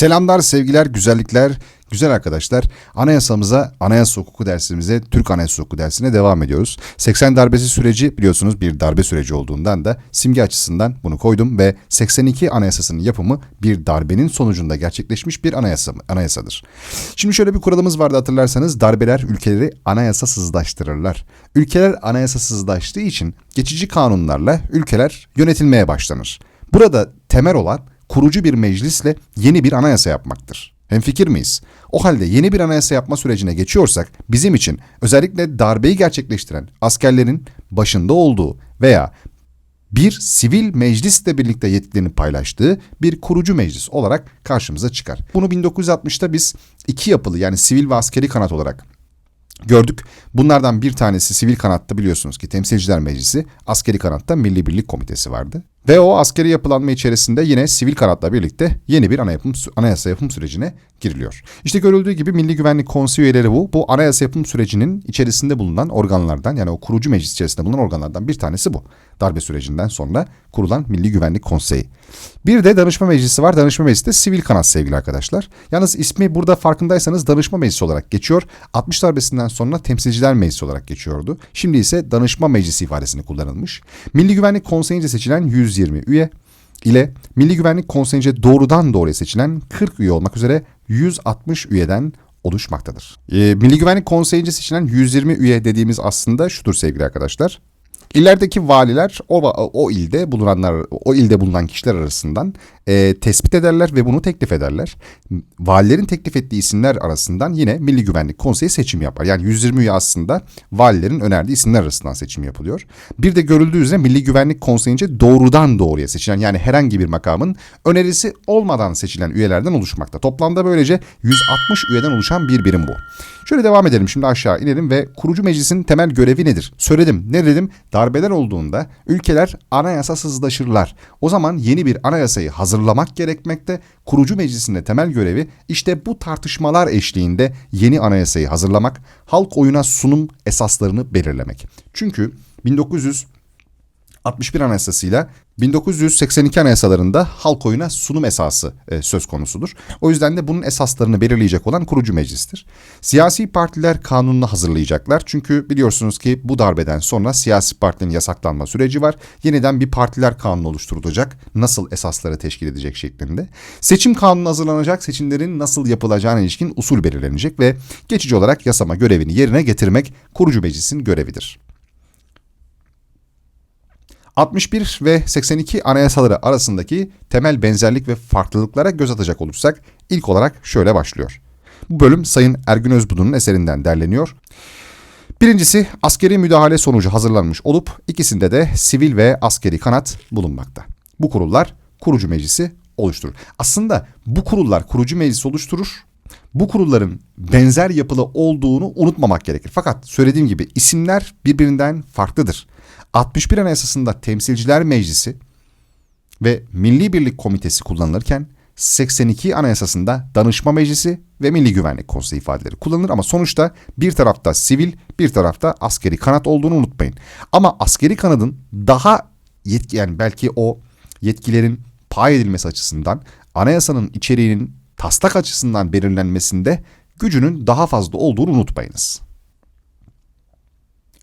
Selamlar, sevgiler, güzellikler, güzel arkadaşlar. Anayasamıza, anayasa hukuku dersimize, Türk Anayasa Hukuku dersine devam ediyoruz. 80 darbesi süreci biliyorsunuz bir darbe süreci olduğundan da simge açısından bunu koydum ve 82 anayasasının yapımı bir darbenin sonucunda gerçekleşmiş bir anayasa, anayasadır. Şimdi şöyle bir kuralımız vardı hatırlarsanız darbeler ülkeleri anayasasızlaştırırlar. Ülkeler anayasasızlaştığı için geçici kanunlarla ülkeler yönetilmeye başlanır. Burada temel olan kurucu bir meclisle yeni bir anayasa yapmaktır. Hemfikir miyiz? O halde yeni bir anayasa yapma sürecine geçiyorsak bizim için özellikle darbeyi gerçekleştiren askerlerin başında olduğu veya bir sivil meclisle birlikte yetkilerini paylaştığı bir kurucu meclis olarak karşımıza çıkar. Bunu 1960'ta biz iki yapılı yani sivil ve askeri kanat olarak gördük. Bunlardan bir tanesi sivil kanatta biliyorsunuz ki Temsilciler Meclisi, askeri kanatta Milli Birlik Komitesi vardı. Ve o askeri yapılanma içerisinde yine sivil kanatla birlikte yeni bir ana yapım, anayasa yapım sürecine giriliyor. İşte görüldüğü gibi Milli Güvenlik Konseyi üyeleri bu. Bu anayasa yapım sürecinin içerisinde bulunan organlardan yani o kurucu meclis içerisinde bulunan organlardan bir tanesi bu. Darbe sürecinden sonra kurulan Milli Güvenlik Konseyi. Bir de danışma meclisi var. Danışma meclisi de sivil kanat sevgili arkadaşlar. Yalnız ismi burada farkındaysanız danışma meclisi olarak geçiyor. 60 darbesinden sonra temsilciler meclisi olarak geçiyordu. Şimdi ise danışma meclisi ifadesini kullanılmış. Milli Güvenlik Konseyi'nce seçilen 120 üye ile Milli Güvenlik Konseyi'nce doğrudan doğruya seçilen 40 üye olmak üzere 160 üyeden oluşmaktadır. Ee, Milli Güvenlik Konseyi'nce seçilen 120 üye dediğimiz aslında şudur sevgili arkadaşlar. İllerdeki valiler o, o ilde bulunanlar, o ilde bulunan kişiler arasından e, tespit ederler ve bunu teklif ederler. Valilerin teklif ettiği isimler arasından yine Milli Güvenlik Konseyi seçim yapar. Yani 120 üye aslında valilerin önerdiği isimler arasından seçim yapılıyor. Bir de görüldüğü üzere Milli Güvenlik Konseyi'nce doğrudan doğruya seçilen yani herhangi bir makamın önerisi olmadan seçilen üyelerden oluşmakta. Toplamda böylece 160 üyeden oluşan bir birim bu. Şöyle devam edelim şimdi aşağı inelim ve kurucu meclisin temel görevi nedir? Söyledim. Ne dedim? Darbeler olduğunda ülkeler anayasasızlaşırlar. O zaman yeni bir anayasayı hazırlamak gerekmekte. Kurucu meclisin de temel görevi işte bu tartışmalar eşliğinde yeni anayasayı hazırlamak, halk oyuna sunum esaslarını belirlemek. Çünkü 1900 61 Anayasası'yla 1982 anayasalarında halk oyuna sunum esası e, söz konusudur. O yüzden de bunun esaslarını belirleyecek olan kurucu meclistir. Siyasi partiler kanununu hazırlayacaklar. Çünkü biliyorsunuz ki bu darbeden sonra siyasi partinin yasaklanma süreci var. Yeniden bir partiler kanunu oluşturulacak. Nasıl esasları teşkil edecek şeklinde. Seçim kanunu hazırlanacak. Seçimlerin nasıl yapılacağına ilişkin usul belirlenecek ve geçici olarak yasama görevini yerine getirmek kurucu meclisin görevidir. 61 ve 82 anayasaları arasındaki temel benzerlik ve farklılıklara göz atacak olursak ilk olarak şöyle başlıyor. Bu bölüm Sayın Ergün Özbudu'nun eserinden derleniyor. Birincisi askeri müdahale sonucu hazırlanmış olup ikisinde de sivil ve askeri kanat bulunmakta. Bu kurullar kurucu meclisi oluşturur. Aslında bu kurullar kurucu meclis oluşturur. Bu kurulların benzer yapılı olduğunu unutmamak gerekir. Fakat söylediğim gibi isimler birbirinden farklıdır. 61 Anayasası'nda Temsilciler Meclisi ve Milli Birlik Komitesi kullanılırken 82 Anayasası'nda Danışma Meclisi ve Milli Güvenlik Konseyi ifadeleri kullanılır ama sonuçta bir tarafta sivil, bir tarafta askeri kanat olduğunu unutmayın. Ama askeri kanadın daha yetki yani belki o yetkilerin pay edilmesi açısından anayasanın içeriğinin taslak açısından belirlenmesinde gücünün daha fazla olduğunu unutmayınız.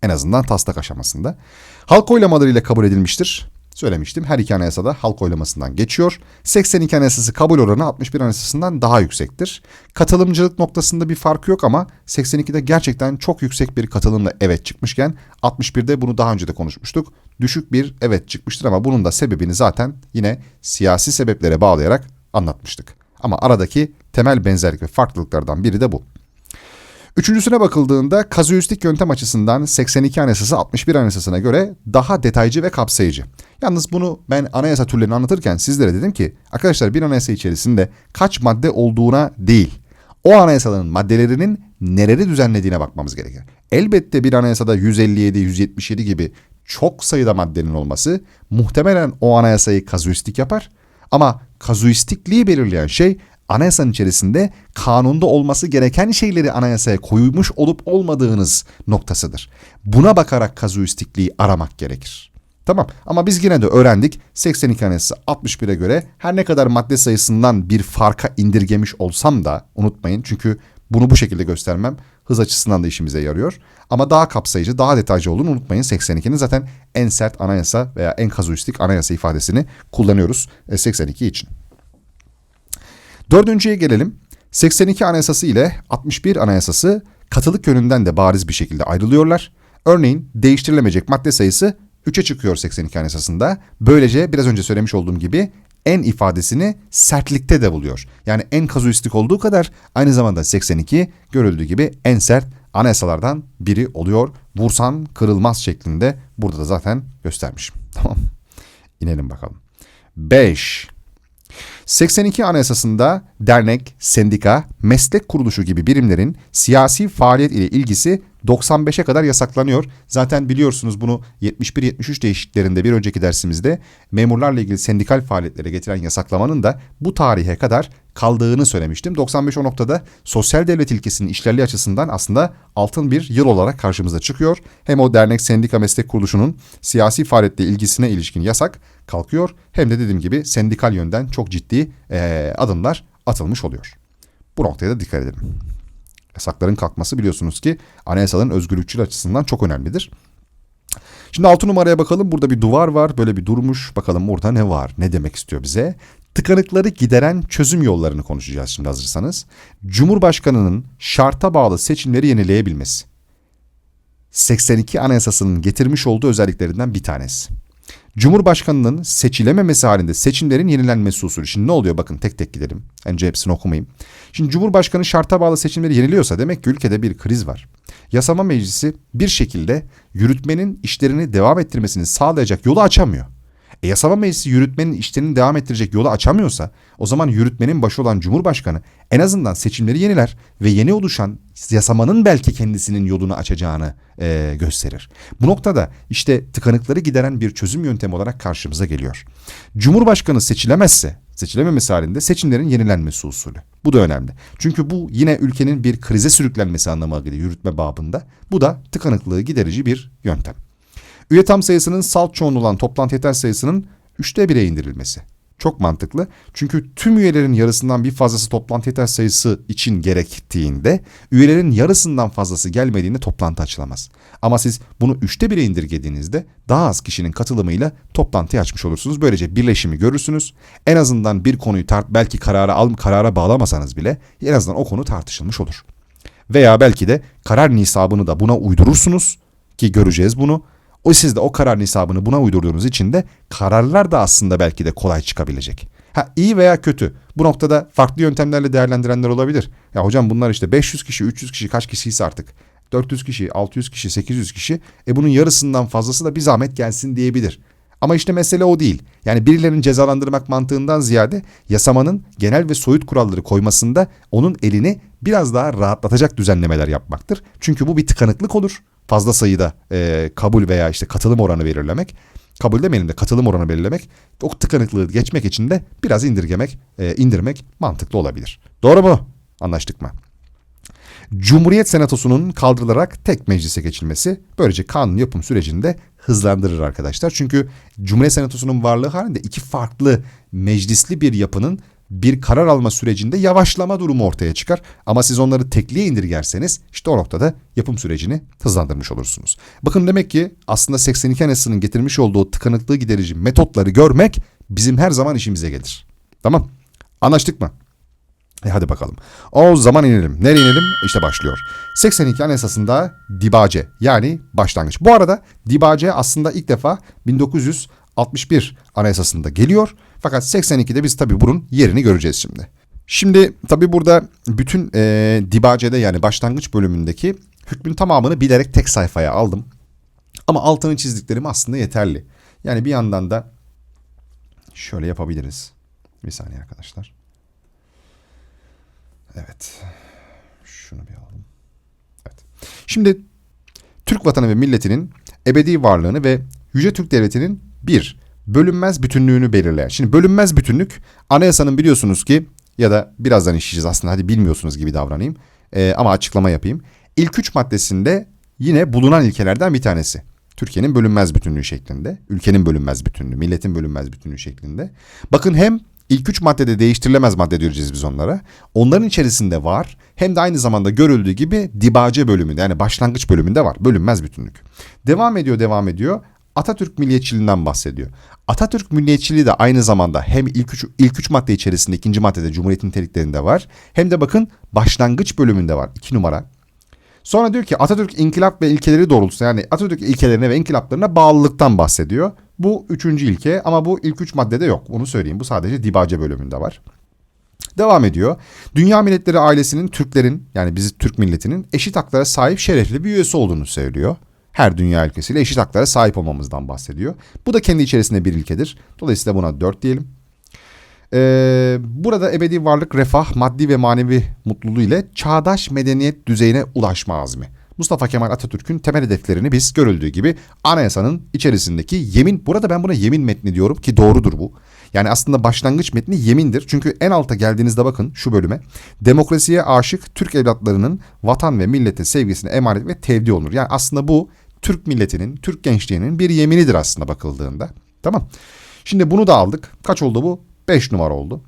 En azından taslak aşamasında. Halk oylamalarıyla kabul edilmiştir. Söylemiştim her iki anayasada halk oylamasından geçiyor. 82 anayasası kabul oranı 61 anayasasından daha yüksektir. Katılımcılık noktasında bir fark yok ama 82'de gerçekten çok yüksek bir katılımla evet çıkmışken 61'de bunu daha önce de konuşmuştuk. Düşük bir evet çıkmıştır ama bunun da sebebini zaten yine siyasi sebeplere bağlayarak anlatmıştık. Ama aradaki temel benzerlik ve farklılıklardan biri de bu. Üçüncüsüne bakıldığında kazuistik yöntem açısından 82 Anayasası 61 Anayasası'na göre daha detaycı ve kapsayıcı. Yalnız bunu ben anayasa türlerini anlatırken sizlere dedim ki arkadaşlar bir anayasa içerisinde kaç madde olduğuna değil o anayasaların maddelerinin neleri düzenlediğine bakmamız gerekir. Elbette bir anayasada 157, 177 gibi çok sayıda maddenin olması muhtemelen o anayasayı kazuistik yapar. Ama kazuistikliği belirleyen şey anayasanın içerisinde kanunda olması gereken şeyleri anayasaya koymuş olup olmadığınız noktasıdır. Buna bakarak kazuistikliği aramak gerekir. Tamam ama biz yine de öğrendik 82 Anayasası 61'e göre her ne kadar madde sayısından bir farka indirgemiş olsam da unutmayın çünkü bunu bu şekilde göstermem hız açısından da işimize yarıyor. Ama daha kapsayıcı, daha detaycı olduğunu unutmayın. 82'nin zaten en sert anayasa veya en kazuistik anayasa ifadesini kullanıyoruz 82 e, için. Dördüncüye gelelim. 82 anayasası ile 61 anayasası katılık yönünden de bariz bir şekilde ayrılıyorlar. Örneğin değiştirilemeyecek madde sayısı 3'e çıkıyor 82 anayasasında. Böylece biraz önce söylemiş olduğum gibi en ifadesini sertlikte de buluyor. Yani en kazuistik olduğu kadar aynı zamanda 82 görüldüğü gibi en sert anayasalardan biri oluyor. Vursan kırılmaz şeklinde burada da zaten göstermişim. Tamam. İnelim bakalım. 5. 82 Anayasası'nda dernek, sendika, meslek kuruluşu gibi birimlerin siyasi faaliyet ile ilgisi 95'e kadar yasaklanıyor. Zaten biliyorsunuz bunu 71-73 değişikliklerinde bir önceki dersimizde memurlarla ilgili sendikal faaliyetlere getiren yasaklamanın da bu tarihe kadar kaldığını söylemiştim. 95 o noktada sosyal devlet ilkesinin işlerliği açısından aslında altın bir yıl olarak karşımıza çıkıyor. Hem o dernek, sendika, meslek kuruluşunun siyasi faaliyetle ilgisine ilişkin yasak kalkıyor. Hem de dediğim gibi sendikal yönden çok ciddi e, adımlar atılmış oluyor. Bu noktaya da dikkat edelim. Yasakların kalkması biliyorsunuz ki anayasaların özgürlükçül açısından çok önemlidir. Şimdi altı numaraya bakalım. Burada bir duvar var. Böyle bir durmuş. Bakalım burada ne var? Ne demek istiyor bize? Tıkanıkları gideren çözüm yollarını konuşacağız şimdi hazırsanız. Cumhurbaşkanının şarta bağlı seçimleri yenileyebilmesi. 82 Anayasası'nın getirmiş olduğu özelliklerinden bir tanesi. Cumhurbaşkanının seçilememesi halinde seçimlerin yenilenmesi usulü. Şimdi ne oluyor bakın tek tek gidelim. Önce hepsini okumayayım. Şimdi Cumhurbaşkanı şarta bağlı seçimleri yeniliyorsa demek ki ülkede bir kriz var. Yasama meclisi bir şekilde yürütmenin işlerini devam ettirmesini sağlayacak yolu açamıyor. E yasama meclisi yürütmenin işlerini devam ettirecek yolu açamıyorsa o zaman yürütmenin başı olan Cumhurbaşkanı en azından seçimleri yeniler ve yeni oluşan yasamanın belki kendisinin yolunu açacağını e, gösterir. Bu noktada işte tıkanıkları gideren bir çözüm yöntemi olarak karşımıza geliyor. Cumhurbaşkanı seçilemezse seçilememesi halinde seçimlerin yenilenmesi usulü. Bu da önemli. Çünkü bu yine ülkenin bir krize sürüklenmesi anlamına geliyor yürütme babında. Bu da tıkanıklığı giderici bir yöntem. Üye tam sayısının salt çoğunluğu olan toplantı yeter sayısının üçte bire indirilmesi. Çok mantıklı. Çünkü tüm üyelerin yarısından bir fazlası toplantı yeter sayısı için gerektiğinde üyelerin yarısından fazlası gelmediğinde toplantı açılamaz. Ama siz bunu üçte bire indirgediğinizde daha az kişinin katılımıyla toplantıyı açmış olursunuz. Böylece birleşimi görürsünüz. En azından bir konuyu tart belki karara al karara bağlamasanız bile en azından o konu tartışılmış olur. Veya belki de karar nisabını da buna uydurursunuz ki göreceğiz bunu o siz de o karar nisabını buna uydurduğunuz için de kararlar da aslında belki de kolay çıkabilecek. Ha iyi veya kötü. Bu noktada farklı yöntemlerle değerlendirenler olabilir. Ya hocam bunlar işte 500 kişi, 300 kişi kaç kişiyse artık. 400 kişi, 600 kişi, 800 kişi. E bunun yarısından fazlası da bir zahmet gelsin diyebilir. Ama işte mesele o değil. Yani birilerinin cezalandırmak mantığından ziyade yasamanın genel ve soyut kuralları koymasında onun elini biraz daha rahatlatacak düzenlemeler yapmaktır. Çünkü bu bir tıkanıklık olur fazla sayıda e, kabul veya işte katılım oranı belirlemek. Kabul demeyelim de katılım oranı belirlemek. O tıkanıklığı geçmek için de biraz indirgemek, e, indirmek mantıklı olabilir. Doğru mu? Anlaştık mı? Cumhuriyet Senatosu'nun kaldırılarak tek meclise geçilmesi böylece kanun yapım sürecini de hızlandırır arkadaşlar. Çünkü Cumhuriyet Senatosu'nun varlığı halinde iki farklı meclisli bir yapının bir karar alma sürecinde yavaşlama durumu ortaya çıkar. Ama siz onları tekliğe indirgerseniz işte o noktada yapım sürecini hızlandırmış olursunuz. Bakın demek ki aslında 82 Anayasası'nın getirmiş olduğu tıkanıklığı giderici metotları görmek bizim her zaman işimize gelir. Tamam anlaştık mı? E hadi bakalım. O zaman inelim. Nereye inelim? İşte başlıyor. 82 Anayasası'nda dibace yani başlangıç. Bu arada dibace aslında ilk defa 1961 Anayasası'nda geliyor fakat 82'de biz tabii bunun yerini göreceğiz şimdi. Şimdi tabii burada bütün e, dibacede yani başlangıç bölümündeki hükmün tamamını bilerek tek sayfaya aldım. Ama altını çizdiklerim aslında yeterli. Yani bir yandan da şöyle yapabiliriz. Bir saniye arkadaşlar. Evet. Şunu bir alalım. Evet. Şimdi Türk vatanı ve milletinin ebedi varlığını ve Yüce Türk Devleti'nin bir bölünmez bütünlüğünü belirleyen. Şimdi bölünmez bütünlük anayasanın biliyorsunuz ki ya da birazdan işleyeceğiz aslında hadi bilmiyorsunuz gibi davranayım ee, ama açıklama yapayım. İlk üç maddesinde yine bulunan ilkelerden bir tanesi. Türkiye'nin bölünmez bütünlüğü şeklinde, ülkenin bölünmez bütünlüğü, milletin bölünmez bütünlüğü şeklinde. Bakın hem ilk üç maddede değiştirilemez madde diyoruz biz onlara. Onların içerisinde var. Hem de aynı zamanda görüldüğü gibi dibace bölümünde yani başlangıç bölümünde var. Bölünmez bütünlük. Devam ediyor, devam ediyor. Atatürk milliyetçiliğinden bahsediyor. Atatürk milliyetçiliği de aynı zamanda hem ilk üç, ilk üç madde içerisinde ikinci maddede Cumhuriyet'in niteliklerinde var. Hem de bakın başlangıç bölümünde var. iki numara. Sonra diyor ki Atatürk inkılap ve ilkeleri doğrultusunda yani Atatürk ilkelerine ve inkılaplarına bağlılıktan bahsediyor. Bu üçüncü ilke ama bu ilk üç maddede yok. Onu söyleyeyim. Bu sadece dibace bölümünde var. Devam ediyor. Dünya Milletleri ailesinin Türklerin yani bizi Türk milletinin eşit haklara sahip şerefli bir üyesi olduğunu söylüyor. Her dünya ülkesiyle eşit haklara sahip olmamızdan bahsediyor. Bu da kendi içerisinde bir ilkedir. Dolayısıyla buna dört diyelim. Ee, burada ebedi varlık, refah, maddi ve manevi mutluluğu ile çağdaş medeniyet düzeyine ulaşma azmi. Mustafa Kemal Atatürk'ün temel hedeflerini biz görüldüğü gibi anayasanın içerisindeki yemin, burada ben buna yemin metni diyorum ki doğrudur bu. Yani aslında başlangıç metni yemindir. Çünkü en alta geldiğinizde bakın şu bölüme. Demokrasiye aşık Türk evlatlarının vatan ve millete sevgisine emanet ve tevdi olunur. Yani aslında bu Türk milletinin, Türk gençliğinin bir yeminidir aslında bakıldığında. Tamam. Şimdi bunu da aldık. Kaç oldu bu? 5 numara oldu.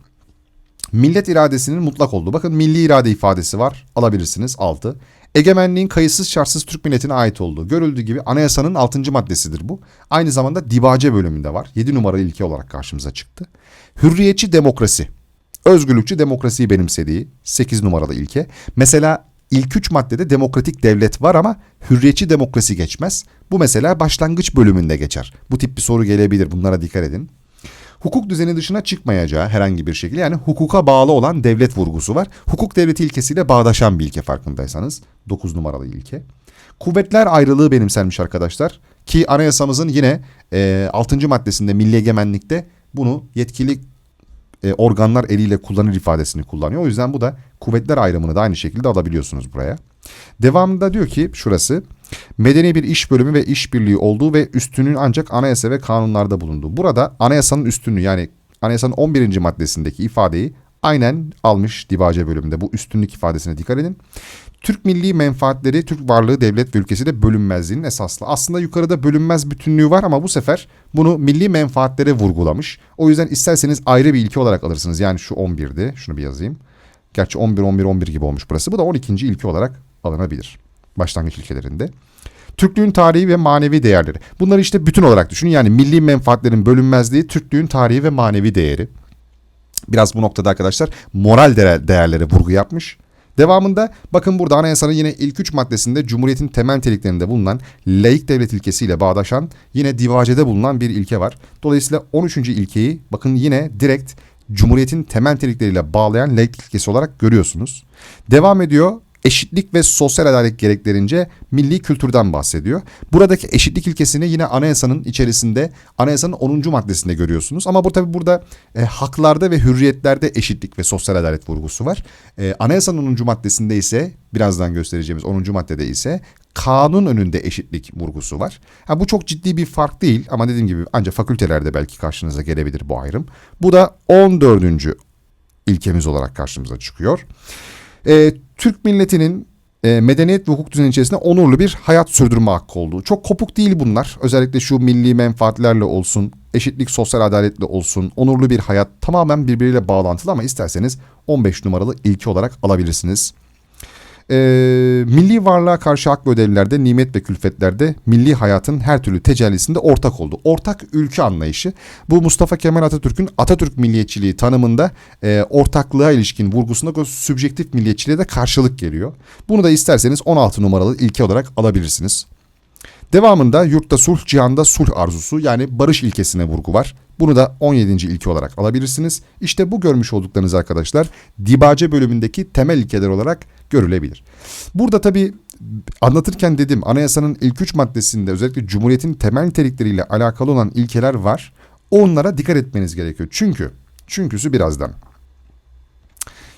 Millet iradesinin mutlak olduğu. Bakın milli irade ifadesi var. Alabilirsiniz 6. Egemenliğin kayıtsız şartsız Türk milletine ait olduğu. Görüldüğü gibi anayasanın 6. maddesidir bu. Aynı zamanda dibace bölümünde var. 7 numaralı ilke olarak karşımıza çıktı. Hürriyetçi demokrasi. Özgürlükçü demokrasiyi benimsediği 8 numaralı ilke. Mesela ilk 3 maddede demokratik devlet var ama hürriyetçi demokrasi geçmez. Bu mesela başlangıç bölümünde geçer. Bu tip bir soru gelebilir. Bunlara dikkat edin hukuk düzeni dışına çıkmayacağı herhangi bir şekilde yani hukuka bağlı olan devlet vurgusu var. Hukuk devleti ilkesiyle bağdaşan bir ilke farkındaysanız. 9 numaralı ilke. Kuvvetler ayrılığı benimsenmiş arkadaşlar. Ki anayasamızın yine e, 6. maddesinde milli egemenlikte bunu yetkili e, organlar eliyle kullanır ifadesini kullanıyor. O yüzden bu da kuvvetler ayrımını da aynı şekilde alabiliyorsunuz buraya. Devamında diyor ki şurası medeni bir iş bölümü ve işbirliği olduğu ve üstünün ancak anayasa ve kanunlarda bulunduğu. Burada anayasanın üstünlüğü yani anayasanın 11. maddesindeki ifadeyi aynen almış divace bölümünde. Bu üstünlük ifadesine dikkat edin. Türk milli menfaatleri, Türk varlığı, devlet ve ülkesi de bölünmezliğinin esaslı. Aslında yukarıda bölünmez bütünlüğü var ama bu sefer bunu milli menfaatlere vurgulamış. O yüzden isterseniz ayrı bir ilke olarak alırsınız. Yani şu 11'di. Şunu bir yazayım. Gerçi 11 11 11 gibi olmuş burası. Bu da 12. ilke olarak alınabilir. Başlangıç ilkelerinde. Türklüğün tarihi ve manevi değerleri. Bunları işte bütün olarak düşünün. Yani milli menfaatlerin bölünmezliği, Türklüğün tarihi ve manevi değeri. Biraz bu noktada arkadaşlar moral değerlere vurgu yapmış. Devamında bakın burada anayasanın yine ilk üç maddesinde Cumhuriyet'in temel niteliklerinde bulunan laik devlet ilkesiyle bağdaşan yine divacede bulunan bir ilke var. Dolayısıyla 13. ilkeyi bakın yine direkt Cumhuriyet'in temel nitelikleriyle bağlayan laik ilkesi olarak görüyorsunuz. Devam ediyor eşitlik ve sosyal adalet gereklerince milli kültürden bahsediyor. Buradaki eşitlik ilkesini yine anayasanın içerisinde anayasanın 10. maddesinde görüyorsunuz. Ama bu tabi burada e, haklarda ve hürriyetlerde eşitlik ve sosyal adalet vurgusu var. E, anayasanın 10. maddesinde ise birazdan göstereceğimiz 10. maddede ise kanun önünde eşitlik vurgusu var. Ha, bu çok ciddi bir fark değil ama dediğim gibi ancak fakültelerde belki karşınıza gelebilir bu ayrım. Bu da 14. ilkemiz olarak karşımıza çıkıyor. E, Türk milletinin e, medeniyet ve hukuk düzeni içerisinde onurlu bir hayat sürdürme hakkı olduğu. Çok kopuk değil bunlar. Özellikle şu milli menfaatlerle olsun, eşitlik, sosyal adaletle olsun, onurlu bir hayat tamamen birbiriyle bağlantılı ama isterseniz 15 numaralı ilki olarak alabilirsiniz. E, milli varlığa karşı hak ödevlerde, nimet ve külfetlerde milli hayatın her türlü tecellisinde ortak oldu. Ortak ülke anlayışı bu Mustafa Kemal Atatürk'ün Atatürk milliyetçiliği tanımında e, ortaklığa ilişkin vurgusunda sübjektif milliyetçiliğe de karşılık geliyor. Bunu da isterseniz 16 numaralı ilke olarak alabilirsiniz. Devamında yurtta sulh, cihanda sulh arzusu yani barış ilkesine vurgu var. Bunu da 17. ilke olarak alabilirsiniz. İşte bu görmüş olduklarınız arkadaşlar Dibace bölümündeki temel ilkeler olarak görülebilir. Burada tabii anlatırken dedim anayasanın ilk üç maddesinde özellikle Cumhuriyet'in temel nitelikleriyle alakalı olan ilkeler var. Onlara dikkat etmeniz gerekiyor. Çünkü, çünküsü birazdan.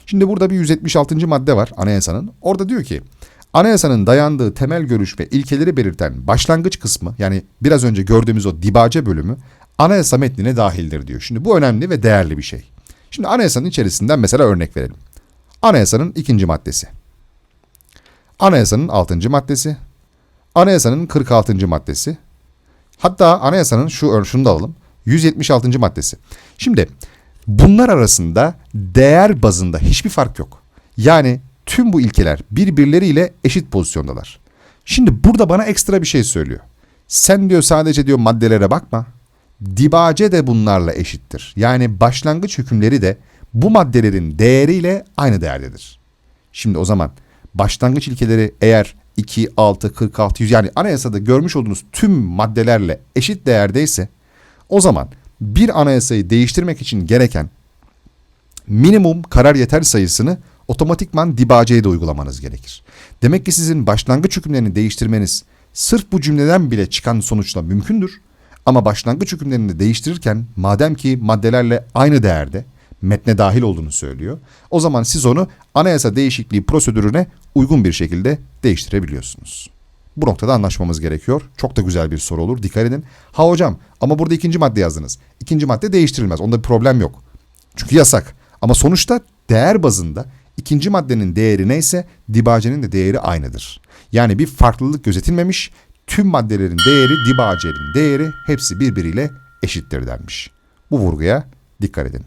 Şimdi burada bir 176. madde var anayasanın. Orada diyor ki Anayasanın dayandığı temel görüş ve ilkeleri belirten başlangıç kısmı yani biraz önce gördüğümüz o dibace bölümü anayasa metnine dahildir diyor. Şimdi bu önemli ve değerli bir şey. Şimdi anayasanın içerisinden mesela örnek verelim. Anayasanın ikinci maddesi. Anayasanın altıncı maddesi. Anayasanın 46. maddesi. Hatta anayasanın şu şunu da alalım. 176. maddesi. Şimdi bunlar arasında değer bazında hiçbir fark yok. Yani tüm bu ilkeler birbirleriyle eşit pozisyondalar. Şimdi burada bana ekstra bir şey söylüyor. Sen diyor sadece diyor maddelere bakma. Dibace de bunlarla eşittir. Yani başlangıç hükümleri de bu maddelerin değeriyle aynı değerdedir. Şimdi o zaman başlangıç ilkeleri eğer 2, 6, 46, 100 yani anayasada görmüş olduğunuz tüm maddelerle eşit değerdeyse o zaman bir anayasayı değiştirmek için gereken minimum karar yeter sayısını otomatikman dibaceye de uygulamanız gerekir. Demek ki sizin başlangıç hükümlerini değiştirmeniz sırf bu cümleden bile çıkan sonuçla mümkündür. Ama başlangıç hükümlerini değiştirirken madem ki maddelerle aynı değerde metne dahil olduğunu söylüyor. O zaman siz onu anayasa değişikliği prosedürüne uygun bir şekilde değiştirebiliyorsunuz. Bu noktada anlaşmamız gerekiyor. Çok da güzel bir soru olur. Dikkat edin. Ha hocam ama burada ikinci madde yazdınız. İkinci madde değiştirilmez. Onda bir problem yok. Çünkü yasak. Ama sonuçta değer bazında ikinci maddenin değeri neyse dibacenin de değeri aynıdır. Yani bir farklılık gözetilmemiş. Tüm maddelerin değeri dibacenin değeri hepsi birbiriyle eşittir denmiş. Bu vurguya dikkat edin.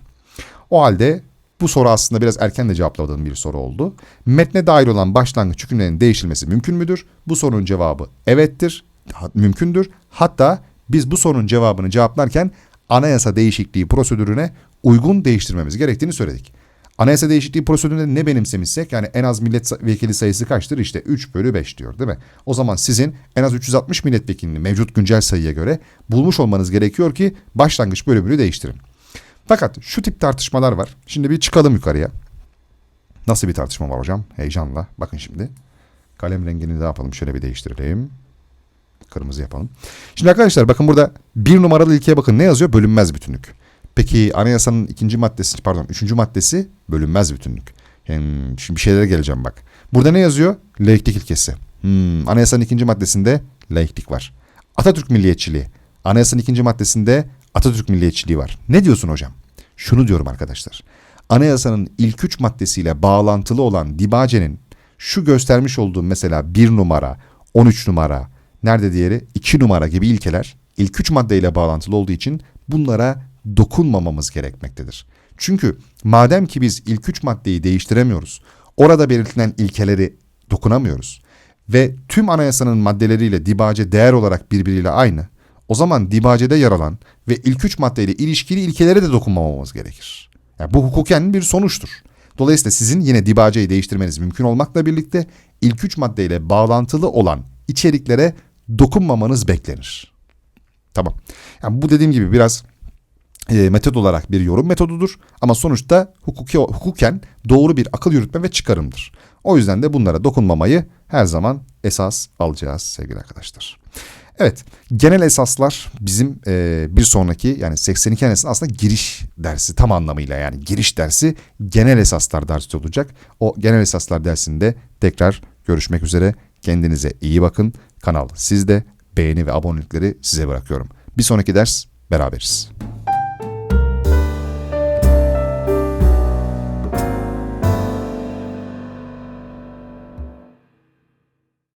O halde bu soru aslında biraz erken de cevapladığım bir soru oldu. Metne dair olan başlangıç hükümlerinin değiştirilmesi mümkün müdür? Bu sorunun cevabı evettir, mümkündür. Hatta biz bu sorunun cevabını cevaplarken anayasa değişikliği prosedürüne uygun değiştirmemiz gerektiğini söyledik. Anayasa değişikliği prosedüründe ne benimsemişsek yani en az milletvekili sayısı kaçtır? İşte 3 bölü 5 diyor değil mi? O zaman sizin en az 360 milletvekilini mevcut güncel sayıya göre bulmuş olmanız gerekiyor ki başlangıç bölümünü değiştirin. Fakat şu tip tartışmalar var. Şimdi bir çıkalım yukarıya. Nasıl bir tartışma var hocam? Heyecanla. Bakın şimdi. Kalem rengini ne yapalım? Şöyle bir değiştirelim. Kırmızı yapalım. Şimdi arkadaşlar bakın burada bir numaralı ilkeye bakın ne yazıyor? Bölünmez bütünlük. Peki anayasanın ikinci maddesi pardon üçüncü maddesi bölünmez bütünlük. Yani şimdi bir şeylere geleceğim bak. Burada ne yazıyor? Laiklik ilkesi. Hmm, anayasanın ikinci maddesinde laiklik var. Atatürk milliyetçiliği. Anayasanın ikinci maddesinde Atatürk milliyetçiliği var. Ne diyorsun hocam? Şunu diyorum arkadaşlar. Anayasanın ilk üç maddesiyle bağlantılı olan Dibace'nin şu göstermiş olduğum mesela bir numara, 13 numara, nerede diğeri 2 numara gibi ilkeler ilk üç maddeyle bağlantılı olduğu için bunlara dokunmamamız gerekmektedir. Çünkü madem ki biz ilk üç maddeyi değiştiremiyoruz, orada belirtilen ilkeleri dokunamıyoruz ve tüm anayasanın maddeleriyle dibace değer olarak birbiriyle aynı, o zaman dibacede yer alan ve ilk üç maddeyle ilişkili ilkelere de dokunmamamız gerekir. Yani bu hukuken bir sonuçtur. Dolayısıyla sizin yine dibaceyi değiştirmeniz mümkün olmakla birlikte ilk üç maddeyle bağlantılı olan içeriklere dokunmamanız beklenir. Tamam. Yani bu dediğim gibi biraz e, metod olarak bir yorum metodudur ama sonuçta hukuki, hukuken doğru bir akıl yürütme ve çıkarımdır. O yüzden de bunlara dokunmamayı her zaman esas alacağız sevgili arkadaşlar. Evet, genel esaslar bizim e, bir sonraki yani 82 Enes'in aslında giriş dersi tam anlamıyla yani giriş dersi genel esaslar dersi olacak. O genel esaslar dersinde tekrar görüşmek üzere. Kendinize iyi bakın. Kanal sizde. Beğeni ve abonelikleri size bırakıyorum. Bir sonraki ders beraberiz.